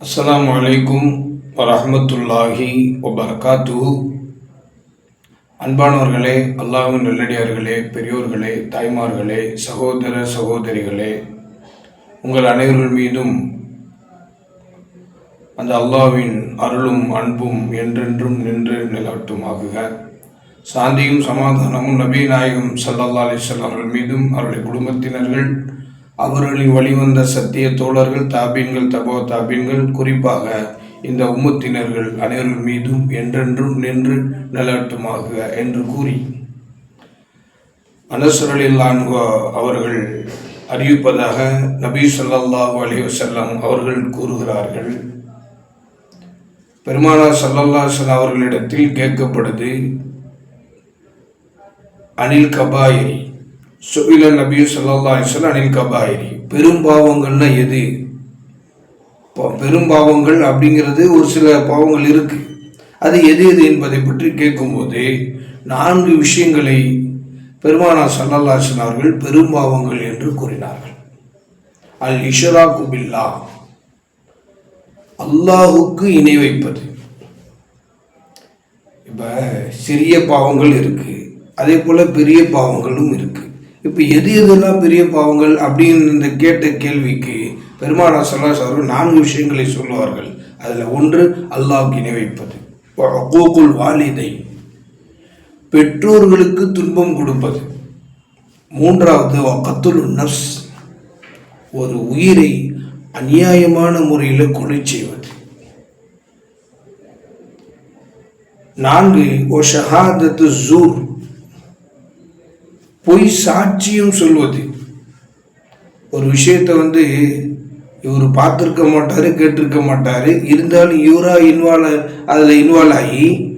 அஸ்லாம் வலைக்கும் வரமத்துல்லாஹி வபர்காத்து அன்பானவர்களே அல்லாஹின் நல்லடியார்களே பெரியோர்களே தாய்மார்களே சகோதர சகோதரிகளே உங்கள் அனைவர்கள் மீதும் அந்த அல்லாஹ்வின் அருளும் அன்பும் என்றென்றும் நின்று நிலவட்டுமாகுக. சாந்தியும் சமாதானமும் நபிநாயகம் சல்லல்லா அலிஸ்லாம் அவர்கள் மீதும் அவருடைய குடும்பத்தினர்கள் அவர்களின் வழிவந்த சத்திய தோழர்கள் தாபீன்கள் தபோ தாபீன்கள் குறிப்பாக இந்த உம்மத்தினர்கள் அனைவர்கள் மீதும் என்றென்றும் நின்று நிலவட்டுமாக என்று கூறி. அனசரலில் அவர்கள் அறிவிப்பதாக நபி ஸல்லல்லாஹு அலைஹி அவர்கள் கூறுகிறார்கள். பெருமானார் சல்லல்லாசன் அவர்களிடத்தில் கேட்கப்படுது அனில் கபாயிரி சுபில நபி சல்லா அலைஹி அனில் கபாயிரி. பெரும்பாவங்கள்னா எது? ப- பெரும்பாவங்கள் அப்படிங்கிறது ஒரு சில பாவங்கள் இருக்கு. அது எது எது என்பதை பற்றி கேட்கும்போது நான்கு விஷயங்களை பெருமானா சல்லல்லா அவர்கள் பெரும்பாவங்கள் என்று கூறினார்கள். அல் இஷரா குபில்லா அல்லாஹுக்கு இணை வைப்பது. இப்போ சிறிய பாவங்கள் இருக்கு. அதே போல் பெரிய பாவங்களும் இருக்கு. இப்போ எது எதெல்லாம் பெரிய பாவங்கள் அப்படின்னு இந்த கேட்ட கேள்விக்கு பெருமானா சல்லாஸ் அவர்கள் நான்கு விஷயங்களை சொல்லுவார்கள். அதில் ஒன்று அல்லாஹ்வுக்கு இணை வைப்பது. கூகுள் வாலிதை பெற்றோர்களுக்கு துன்பம் கொடுப்பது. மூன்றாவது கத்துல் நஃப்ஸ். ஒரு உயிரை அநியாயமான முறையில் கொலை செய்வது. நான்கு ஓ ஷஹாதத்து ஜூர். பொய் சாட்சியம் சொல்வது. ஒரு விஷயத்தை வந்து இவர் பார்த்துருக்க மாட்டார் கேட்டிருக்க மாட்டார். இருந்தாலும் இவராக இன்வால்வ் அதில் இன்வால்வ் ஆகி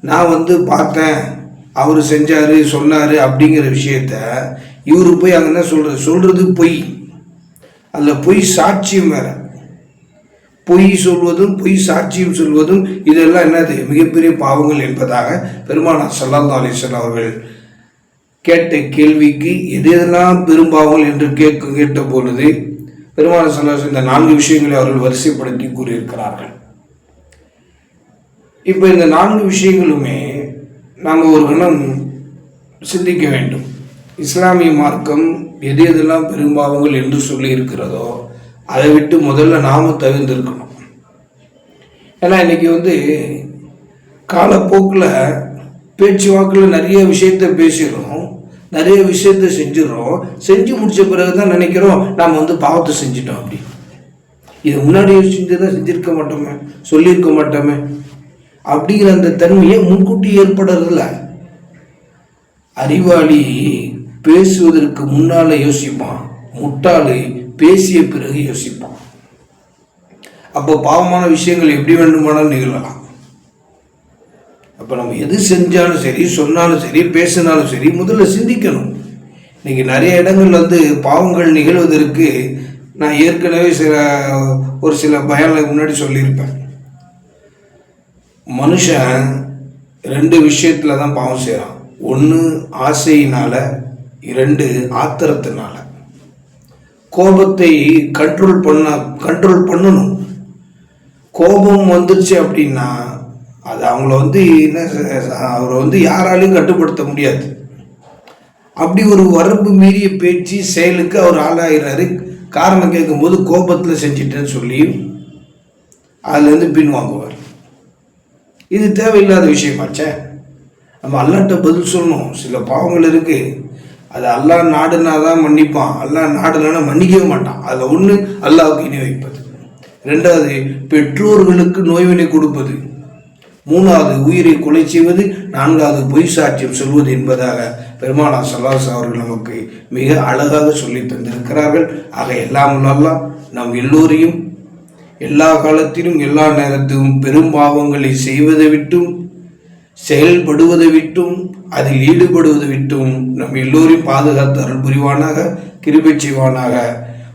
நான் வந்து பார்த்தேன் அவர் செஞ்சார் சொன்னார் அப்படிங்கிற விஷயத்த இவர் போய் அங்கே என்ன சொல்கிறது சொல்கிறது பொய். அதில் பொய் சாட்சியம் வேறு. பொய் சொல்வதும் பொய் சாட்சியம் சொல்வதும் இதெல்லாம் என்னது? மிகப்பெரிய பாவங்கள் என்பதாக பெருமானார் சல்லா அலைஹி அவர்கள் கேட்ட கேள்விக்கு எது எதெல்லாம் பெரும்பாவங்கள் என்று கேட்க கேட்ட பொழுது பெருமான ஸல்லல்லாஹு இந்த நான்கு விஷயங்களை அவர்கள் வரிசைப்படுத்தி கூறியிருக்கிறார்கள். இப்போ இந்த நான்கு விஷயங்களுமே நாங்கள் ஒரு கணம் சிந்திக்க வேண்டும். இஸ்லாமிய மார்க்கம் எது எதெல்லாம் பெரும்பாவங்கள் என்று சொல்லி இருக்கிறதோ அதை விட்டு முதல்ல நாம தவிர்ந்திருக்கணும். ஏன்னா இன்னைக்கு வந்து காலப்போக்கில் பேச்சுவாக்கில் நிறைய விஷயத்த பேசிடுறோம். நிறைய விஷயத்த செஞ்சிடறோம். செஞ்சு முடிச்ச பிறகு தான் நினைக்கிறோம் நாம் வந்து பாவத்தை செஞ்சிட்டோம் அப்படி. இது முன்னாடியே தான் செஞ்சிருக்க மாட்டோமே சொல்லியிருக்க மாட்டோமே. அப்படிங்கிற அந்த தன்மையை முன்கூட்டி ஏற்படுறதில்ல. அறிவாளி பேசுவதற்கு முன்னால் யோசிப்பான் முட்டாளு பேசிய பிறகு யோசிப்பான். அப்போ பாவமான விஷயங்கள் எப்படி வேண்டுமானாலும் நிகழலாம். அப்போ நம்ம எது செஞ்சாலும் சரி சொன்னாலும் சரி பேசினாலும் சரி முதல்ல சிந்திக்கணும். இன்றைக்கி நிறைய இடங்கள் வந்து பாவங்கள் நிகழ்வதற்கு நான் ஏற்கனவே சில ஒரு சில பயங்களை முன்னாடி சொல்லியிருப்பேன். மனுஷன் ரெண்டு விஷயத்தில் தான் பாவம் செய்கிறான் ஒன்று ஆசையினால் இரண்டு ஆத்திரத்தினால. கோபத்தை கண்ட்ரோல் பண்ண கண்ட்ரோல் பண்ணணும். கோபம் வந்துருச்சு அப்படின்னா அது அவங்கள வந்து என்ன அவரை வந்து யாராலையும் கட்டுப்படுத்த முடியாது. அப்படி ஒரு வரம்பு மீறிய பேச்சு செயலுக்கு அவர் ஆளாகிறாரு காரணம் கேட்கும்போது கோபத்தில் செஞ்சிட்டேன்னு சொல்லி அதுலேருந்து பின்வாங்குவார் இது தேவையில்லாத விஷயமாச்சே. நம்ம அல்லாட்ட பதில் சொல்லணும். சில பாவங்கள் இருக்கு. அது அல்லாஹ் நாடுனா தான் மன்னிப்பான். அல்லாஹ் நாடுனா மன்னிக்கவே மாட்டான். அதில் ஒன்று அல்லாவுக்கு இணை வைப்பது. ரெண்டாவது பெற்றோர்களுக்கு நோய்வினை கொடுப்பது. மூணாவது உயிரை கொலை செய்வது நான்காவது பொய் சாட்சியம் சொல்வது என்பதாக பெருமானா சல்லாஸ் அவர்கள் நமக்கு மிக அழகாக சொல்லி தந்திருக்கிறார்கள். ஆக எல்லாம் அல்லாஹ் நம் எல்லோரையும் எல்லா காலத்திலும் எல்லா நேரத்திலும் பெரும் பாவங்களை செய்வதை விட்டும் செயல்படுவதை விட்டும் அதில் ஈடுபடுவதை விட்டும் நம் எல்லோரையும் பாதுகாத்து அருள் புரிவானாக கிருபை செய்வானாக.